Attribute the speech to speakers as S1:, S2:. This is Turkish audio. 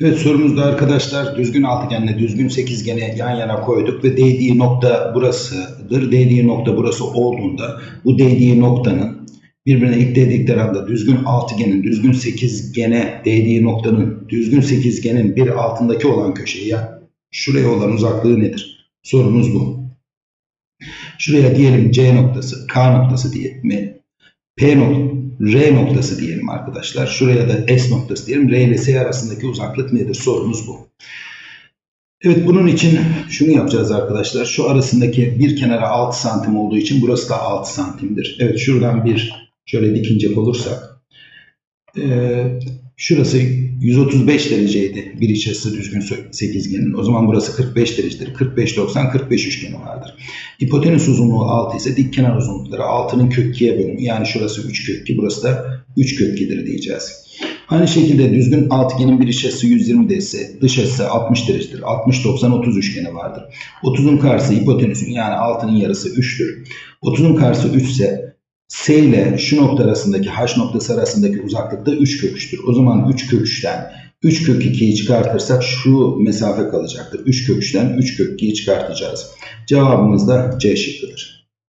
S1: Evet sorumuzda arkadaşlar düzgün altıgenle düzgün sekizgeni yan yana koyduk ve değdiği nokta burasıdır. Değdiği nokta burası olduğunda bu değdiği noktanın birbirine ilk değdikleri anda düzgün altıgenin düzgün sekizgene değdiği noktanın düzgün sekizgenin bir altındaki olan köşeye ya şuraya olan uzaklığı nedir? Sorumuz bu. Şuraya diyelim C noktası, K noktası diyelim. P noktası, R noktası diyelim arkadaşlar. Şuraya da S noktası diyelim. R ile S arasındaki uzaklık nedir? Sorumuz bu. Evet bunun için şunu yapacağız arkadaşlar. Şu arasındaki bir kenara 6 santim olduğu için burası da 6 santimdir. Evet şuradan bir şöyle dikinecek olursak. Ee, şurası 135 dereceydi bir iç açısı düzgün sekizgenin. O zaman burası 45 derecedir. 45 90 45 üçgeni vardır. Hipotenüs uzunluğu 6 ise dik kenar uzunlukları 6'nın kök 2'ye bölümü. Yani şurası 3 kök 2 burası da 3 kök 2'dir diyeceğiz. Aynı şekilde düzgün altıgenin bir iç açısı 120 derece, dış açısı 60 derecedir. 60 90 30 üçgeni vardır. 30'un karşısı hipotenüsün yani 6'nın yarısı 3'tür. 30'un karşısı 3 ise S ile şu nokta arasındaki H noktası arasındaki uzaklık da 3 kök 3'tür. O zaman 3 kök 3'ten 3 kök 2'yi çıkartırsak şu mesafe kalacaktır. 3 kök 3'ten 3 kök 2'yi çıkartacağız. Cevabımız da C şıkkıdır.